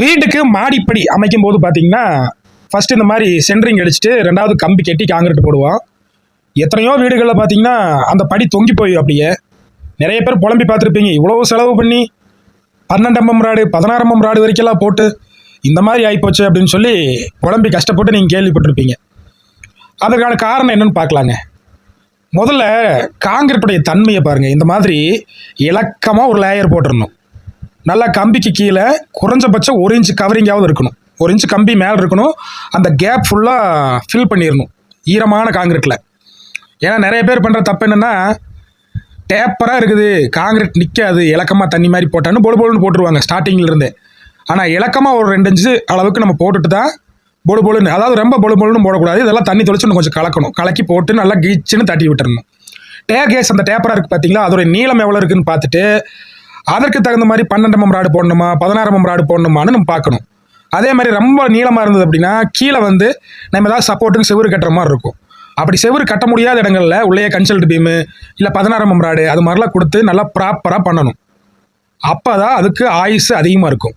வீட்டுக்கு மாடிப்படி அமைக்கும் போது பார்த்தீங்கன்னா ஃபர்ஸ்ட் இந்த மாதிரி சென்ட்ரிங் அடிச்சுட்டு ரெண்டாவது கம்பி கட்டி காங்கிரீட் போடுவோம். எத்தனையோ வீடுகளில் பார்த்தீங்கன்னா அந்த படி தொங்கி போய் அப்படியே. நிறைய பேர் புலம்பி பார்த்துருப்பீங்க இவ்வளோ செலவு பண்ணி பன்னெண்டு ராடு பதினாறம்பம் ராடு வரைக்கெல்லாம் போட்டு இந்த மாதிரி ஆகிப்போச்சு அப்படின்னு சொல்லி புலம்பி கஷ்டப்பட்டு நீங்கள் கேள்விப்பட்டிருப்பீங்க. அதற்கான காரணம் என்னன்னு பார்க்கலாங்க. முதல்ல காங்கிரீட்டுடைய தன்மையை பாருங்கள் இந்த மாதிரி இலக்கமாக ஒரு லேயர் போட்டுடணும் நல்லா கம்பிக்கு கீழே குறைஞ்சபட்சம் ஒரு இன்ச் கவரிங்காவது இருக்கணும். ஒரு இன்ச் கம்பி மேலே இருக்கணும். அந்த கேப் ஃபுல்லாக ஃபில் பண்ணிடணும். ஈரமான காங்கிரீட்டில் ஏன்னா நிறைய பேர் பண்ணுற தப்பு என்னென்னா டேப்பராக இருக்குது. காங்கிரீட் நிற்காது இலக்கமாக தண்ணி மாதிரி போட்டான்னு பொழு பொழுன்னு போட்டுருவாங்க ஸ்டார்டிங்கிலிருந்தே ஆனால் இலக்கமாக ஒரு ரெண்டு இன்ச்சு அளவுக்கு நம்ம போட்டுட்டு தான் பொழு பொழுன்னு அதாவது ரொம்ப பொழு பொழுன்னு போடக்கூடாது. இதெல்லாம் தண்ணி தொளிச்சு கொஞ்சம் கலக்கணும். கலக்கி போட்டு நல்லா கீச்சுன்னு தட்டி விட்டுறணும். டே கேஸ் அந்த டேப்பராக இருக்குது பார்த்தீங்களா அதோடய நீளம் எவ்வளோ இருக்குன்னு பார்த்துட்டு அதற்கு தகுந்த மாதிரி பன்னெண்டு எம்எம் ராடு போடணுமா பதினாறு எம்எம் ராடு போடணுமான்னு நம்ம பார்க்கணும். அதே மாதிரி ரொம்ப நீளமாக இருந்தது அப்படின்னா கீழே வந்து நம்ம ஏதாவது சப்போர்ட்டுக்கு செவுரு கட்டுற மாதிரி இருக்கும். அப்படி செவுரு கட்ட முடியாத இடங்களில் உள்ளே கன்சல்ட் பீமு இல்லை பதினாறு எம்எம் ராடு அது மாதிரிலாம் கொடுத்து நல்லா ப்ராப்பராக பண்ணணும். அப்போ தான் அதுக்கு ஆயுஸ் அதிகமாக இருக்கும்.